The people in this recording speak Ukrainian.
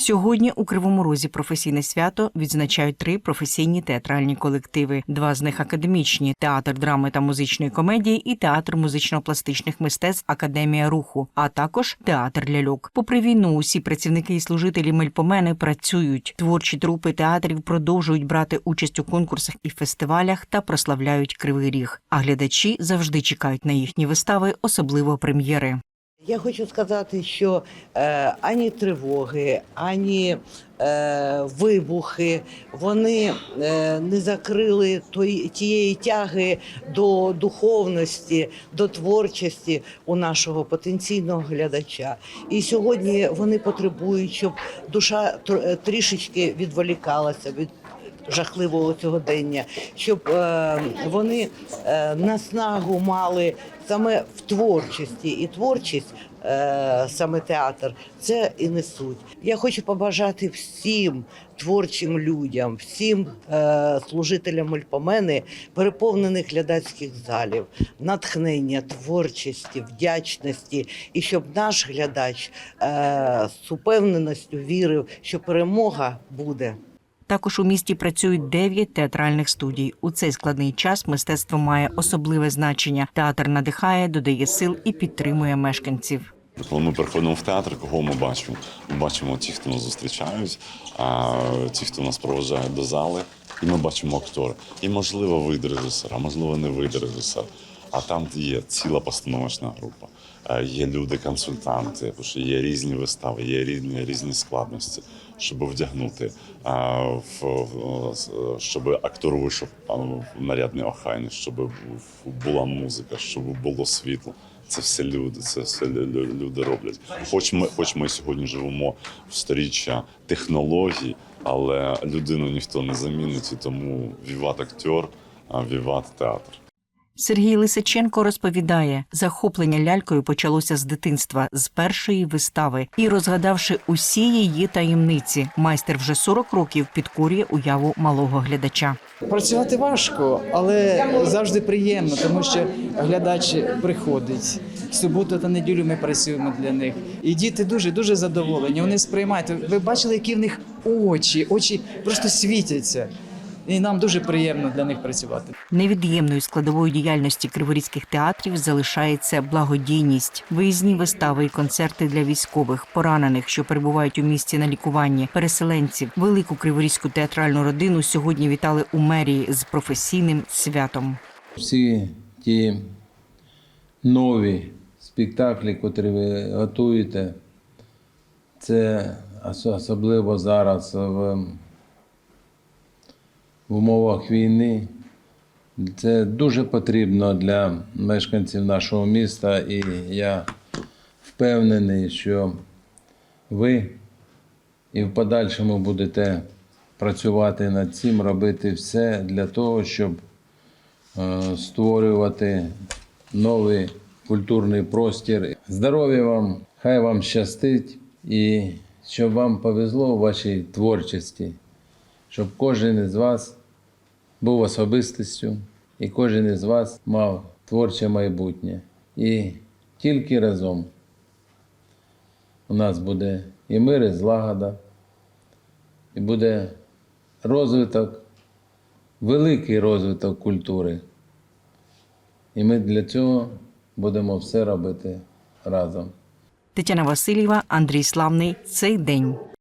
Сьогодні у Кривому Розі професійне свято відзначають три професійні театральні колективи. Два з них академічні театр драми та музичної комедії і театр музично-пластичних мистецтв Академія руху, а також театр ляльок. Попри війну, усі працівники і служителі Мельпомени працюють. Творчі трупи театрів продовжують брати участь у конкурсах і фестивалях та прославляють кривий ріг. А глядачі завжди чекають на їхні вистави, особливо прем'єри. Я хочу сказати, що е, ані тривоги, ані е, вибухи вони е, не закрили той, тієї тяги до духовності, до творчості у нашого потенційного глядача. І сьогодні вони потребують, щоб душа тр- трішечки відволікалася від жахливого сьогодення, щоб е, вони е, наснагу мали саме в творчості, і творчість, е, саме театр, це і несуть. Я хочу побажати всім творчим людям, всім е, служителям Мельпомени переповнених глядацьких залів, натхнення, творчості, вдячності, і щоб наш глядач е, з упевненістю вірив, що перемога буде. Також у місті працюють дев'ять театральних студій. У цей складний час мистецтво має особливе значення. Театр надихає, додає сил і підтримує мешканців. Коли ми приходимо в театр, кого ми бачимо? Ми бачимо ті, хто нас зустрічають, а ті, хто нас проважає до зали, і ми бачимо актора. І можливо вийде режисер, можливо не вийде режисер. А там є ціла постановочна група. Е, Є люди-консультанти, тому що є різні вистави, є різні різні складності, щоб вдягнути, а, в, в- щоб актор вийшов в нарядний охайний, щоб була музика, щоб було світло. Це все люди, це все лю- лю- люди роблять. Хоч ми, хоч ми сьогодні живемо в сторіччя технологій, але людину ніхто не замінить, і тому віват актер, а віват театр. Сергій Лисиченко розповідає, захоплення лялькою почалося з дитинства, з першої вистави, і розгадавши усі її таємниці, майстер вже 40 років підкорює уяву малого глядача. Працювати важко, але завжди приємно, тому що глядач приходить. Суботу та неділю ми працюємо для них. І діти дуже дуже задоволені. Вони сприймають. Ви бачили, які в них очі, очі просто світяться. І нам дуже приємно для них працювати. Невід'ємною складовою діяльності криворізьких театрів залишається благодійність, виїзні вистави і концерти для військових, поранених, що перебувають у місті на лікуванні, переселенців. Велику криворізьку театральну родину сьогодні вітали у мерії з професійним святом. всі ті нові спектаклі, котрі ви готуєте, це особливо зараз в, в умовах війни. Це дуже потрібно для мешканців нашого міста, і я впевнений, що ви і в подальшому будете працювати над цим, робити все для того, щоб е, створювати новий культурний простір. Здоров'я вам, хай вам щастить і щоб вам повезло у вашій творчості, щоб кожен із вас був особистістю і кожен із вас мав творче майбутнє. І тільки разом у нас буде і мир, і злагода, і буде розвиток великий розвиток культури. І ми для цього будемо все робити разом. Тетяна Васильєва, Андрій Славний. Цей день.